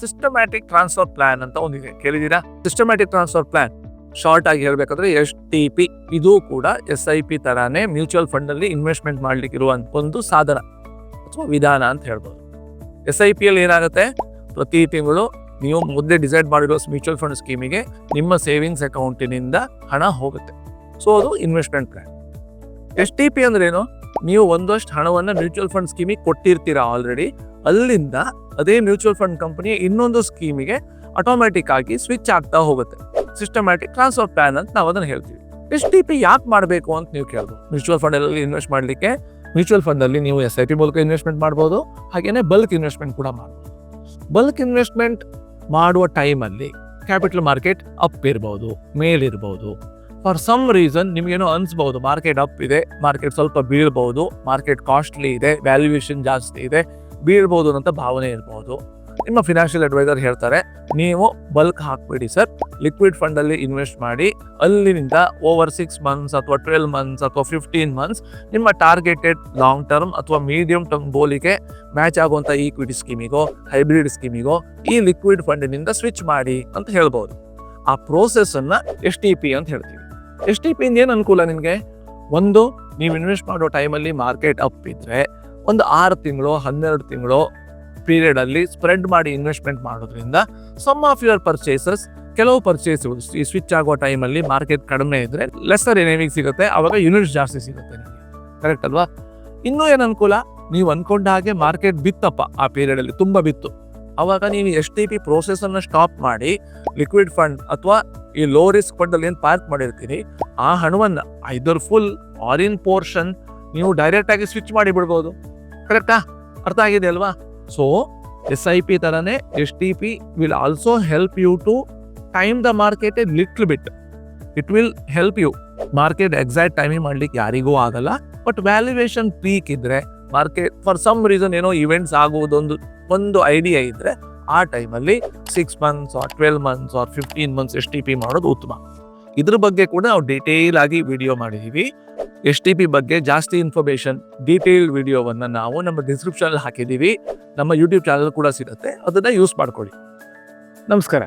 Systematic transfer plan ಅಂತ ಒಂದಿದೆ ಕೇಳಿದೀರಾ ಸಿಸ್ಟಮ್ಯಾಟಿಕ್ ಟ್ರಾನ್ಸ್ಫರ್ ಪ್ಲಾನ್ ಶಾರ್ಟ್ ಆಗಿ ಹೇಳ್ಬೇಕಾದ್ರೆ ಎಸ್ ಟಿ ಪಿ ಇದು ಕೂಡ ಎಸ್ ಐ ಪಿ ತರಾನೇ ಮ್ಯೂಚುವಲ್ ಫಂಡ್ ಅಲ್ಲಿ ಇನ್ವೆಸ್ಟ್ಮೆಂಟ್ ಮಾಡ್ಲಿಕ್ಕೆ ಇರುವಂತ ಒಂದು ಸಾಧನ ಅಥವಾ ವಿಧಾನ ಅಂತ ಹೇಳ್ಬೋದು. ಎಸ್ ಐ ಪಿ ಅಲ್ಲಿ ಏನಾಗುತ್ತೆ? ಪ್ರತಿ ತಿಂಗಳು ನೀವು ಮೊದಲೇ ಡಿಸೈಡ್ ಮಾಡಿರೋ ಮ್ಯೂಚುವಲ್ ಫಂಡ್ ಸ್ಕೀಮಿಗೆ ನಿಮ್ಮ ಸೇವಿಂಗ್ಸ್ ಅಕೌಂಟಿನಿಂದ ಹಣ ಹೋಗುತ್ತೆ. ಸೊ ಅದು investment plan S T P ಅಂದ್ರೆ ಏನು ನೀವು ಒಂದಷ್ಟು ಹಣವನ್ನು ಮ್ಯೂಚುವಲ್ ಫಂಡ್ ಸ್ಕೀಮಿಗೆ ಕೊಟ್ಟಿರ್ತೀರಾ ಆಲ್ರೆಡಿ ಅಲ್ಲಿಂದ ಅದೇ ಮ್ಯೂಚುವಲ್ ಫಂಡ್ ಕಂಪನಿಯ ಇನ್ನೊಂದು ಸ್ಕೀಮಿಗೆ ಆಟೋಮ್ಯಾಟಿಕ್ ಆಗಿ ಸ್ವಿಚ್ ಆಗ್ತಾ ಹೋಗುತ್ತೆ. ಸಿಸ್ಟಮ್ಯಾಟಿಕ್ ಟ್ರಾನ್ಸ್ಫರ್ ಪ್ಲಾನ್ ಅಂತ ನಾವು ಅದನ್ನು ಹೇಳ್ತೀವಿ. ಎಸ್ ಟಿ ಪಿ ಯಾಕೆ ಮಾಡಬೇಕು ಅಂತ ನೀವು ಕೇಳ್ಬೋದು. ಮ್ಯೂಚುವಲ್ ಫಂಡಲ್ಲಿ ಇನ್ವೆಸ್ಟ್ ಮಾಡಲಿಕ್ಕೆ ಮ್ಯೂಚುವಲ್ ಫಂಡಲ್ಲಿ ನೀವು ಎಸ್ ಐ ಪಿ ಮೂಲಕ ಇನ್ವೆಸ್ಟ್ಮೆಂಟ್ ಮಾಡ್ಬೋದು ಹಾಗೆಯೇ ಬಲ್ಕ್ ಇನ್ವೆಸ್ಟ್ಮೆಂಟ್ ಕೂಡ ಮಾಡ್ಬೋದು. ಬಲ್ಕ್ ಇನ್ವೆಸ್ಟ್ಮೆಂಟ್ ಮಾಡುವ ಟೈಮಲ್ಲಿ ಕ್ಯಾಪಿಟಲ್ ಮಾರ್ಕೆಟ್ ಅಪ್ ಇರ್ಬೋದು ಮೇಲಿರ್ಬೋದು ಫಾರ್ ಸಮ್ ರೀಸನ್ ನಿಮಗೇನೋ ಅನಿಸ್ಬೋದು ಮಾರ್ಕೆಟ್ ಅಪ್ ಇದೆ ಮಾರ್ಕೆಟ್ ಸ್ವಲ್ಪ ಬೀಳ್ಬೋದು ಮಾರ್ಕೆಟ್ ಕಾಸ್ಟ್ಲಿ ಇದೆ ವ್ಯಾಲ್ಯೂಯೇಷನ್ ಜಾಸ್ತಿ ಇದೆ ಬೀಳ್ಬೋದು ಅಂತ ಭಾವನೆ ಇರ್ಬೋದು. ನಿಮ್ಮ ಫಿನಾನ್ಷಿಯಲ್ ಅಡ್ವೈಸರ್ ಹೇಳ್ತಾರೆ, ನೀವು ಬಲ್ಕ್ ಹಾಕ್ಬೇಡಿ ಸರ್. ಲಿಕ್ವಿಡ್ ಫಂಡ್ ಅಲ್ಲಿ ಇನ್ವೆಸ್ಟ್ ಮಾಡಿ, ಅಲ್ಲಿನಿಂದ ಓವರ್ ಸಿಕ್ಸ್ ಮಂತ್ಸ್ ಅಥವಾ ಟ್ವೆಲ್ ಮಂತ್ಸ್ ಅಥವಾ ಫಿಫ್ಟೀನ್ ಮಂತ್ಸ್ ನಿಮ್ಮ ಟಾರ್ಗೆಟೆಡ್ ಲಾಂಗ್ ಟರ್ಮ್ ಅಥವಾ ಮೀಡಿಯಂ ಟರ್ಮ್ ಗೋಲಿಗೆ ಮ್ಯಾಚ್ ಆಗುವಂಥ ಈಕ್ವಿಟಿ ಸ್ಕೀಮಿಗೋ ಹೈಬ್ರಿಡ್ ಸ್ಕೀಮಿಗೋ ಈ ಲಿಕ್ವಿಡ್ ಫಂಡಿನಿಂದ ಸ್ವಿಚ್ ಮಾಡಿ ಅಂತ ಹೇಳ್ಬೋದು. ಆ ಪ್ರೋಸೆಸ್ ಅನ್ನ ಎಸ್ ಟಿ ಪಿ ಅಂತ ಹೇಳ್ತೀವಿ. ಎಸ್ ಟಿ ಪಿ ಏನು ಅನುಕೂಲ ನಿಮಗೆ? ಒಂದು, ನೀವು ಇನ್ವೆಸ್ಟ್ ಮಾಡೋ ಟೈಮಲ್ಲಿ ಮಾರ್ಕೆಟ್ ಅಪ್ ಇದ್ರೆ ಒಂದು ಆರು ತಿಂಗಳು, ಹನ್ನೆರಡು ತಿಂಗಳು ಪೀರಿಯಡ್ ಅಲ್ಲಿ ಸ್ಪ್ರೆಡ್ ಮಾಡಿ ಇನ್ವೆಸ್ಟ್ಮೆಂಟ್ ಮಾಡೋದ್ರಿಂದ ಸಮ್ ಆಫ್ ಯುವರ್ ಪರ್ಚೇಸಸ್ ಕೆಲವು ಪರ್ಚೇಸ್ ಈ ಸ್ವಿಚ್ ಆಗೋ ಟೈಮಲ್ಲಿ ಮಾರ್ಕೆಟ್ ಕಡಿಮೆ ಇದ್ರೆ ಲೆಸ್ಸರ್ ಏನೇವಿಗೆ ಸಿಗುತ್ತೆ, ಅವಾಗ ಯೂನಿಟ್ಸ್ ಜಾಸ್ತಿ ಸಿಗುತ್ತೆ ಕರೆಕ್ಟ್ ಅಲ್ವಾ? ಇನ್ನೂ ಏನು ಅನುಕೂಲ? ನೀವು ಅನ್ಕೊಂಡ ಹಾಗೆ ಮಾರ್ಕೆಟ್ ಬಿತ್ತಪ್ಪ ಆ ಪೀರಿಯಡ್ ಅಲ್ಲಿ, ತುಂಬಾ ಬಿತ್ತು. ಅವಾಗ ನೀವು ಎಸ್ ಟಿ ಪಿ ಪ್ರೋಸೆಸ್ ಅನ್ನ ಸ್ಟಾಪ್ ಮಾಡಿ ಲಿಕ್ವಿಡ್ ಫಂಡ್ ಅಥವಾ ಈ ಲೋ ರಿಸ್ಕ್ ಫಂಡ್ ಅಲ್ಲಿ ಏನು ಪಾರ್ಕ್ ಮಾಡಿರ್ತೀರಿ, ಆ ಹಣವನ್ನ either full or in portion ನೀವು ಡೈರೆಕ್ಟ್ ಆಗಿ ಸ್ವಿಚ್ ಮಾಡಿ ಬಿಡ್ಬೋದು. ಕರೆಕ್ಟಾ? ಅರ್ಥ ಆಗಿದೆ ಅಲ್ವಾ? ಸೊ ಎಸ್ ಐ ಪಿ ಥರನೇ S T P will also help you to time the market a little bit it will help you market exact timing ಮಾಡ್ಲಿಕ್ಕೆ ಯಾರಿಗೂ ಆಗಲ್ಲ. ಬಟ್ ವ್ಯಾಲ್ಯೂಯೇಷನ್ ಪೀಕ್ ಇದ್ರೆ ಮಾರ್ಕೆಟ್ ಫಾರ್ ಸಮ್ ರೀಸನ್ ಏನೋ events ಆಗುವುದೊಂದು, ಒಂದು idea ಇದ್ರೆ, ಆ ಟೈಮಲ್ಲಿ six months or twelve months or fifteen months S T P ಮಾಡೋದು ಉತ್ತಮ. ಇದ್ರ ಬಗ್ಗೆ ಕೂಡ ನಾವು ಡೀಟೇಲ್ ಆಗಿ ವಿಡಿಯೋ ಮಾಡಿದೀವಿ. ಎಸ್ ಟಿ ಪಿ ಬಗ್ಗೆ ಜಾಸ್ತಿ ಇನ್ಫಾರ್ಮೇಶನ್ ಡೀಟೇಲ್ ವಿಡಿಯೋವನ್ನು ನಾವು ನಮ್ಮ ಡಿಸ್ಕ್ರಿಪ್ಷನ್ ಹಾಕಿದ್ದೀವಿ ನಮ್ಮ ಯೂಟ್ಯೂಬ್ ಚಾನಲ್ ಕೂಡ ಸಿಗುತ್ತೆ. ಅದನ್ನು ಯೂಸ್ ಮಾಡ್ಕೊಳ್ಳಿ. ನಮಸ್ಕಾರ.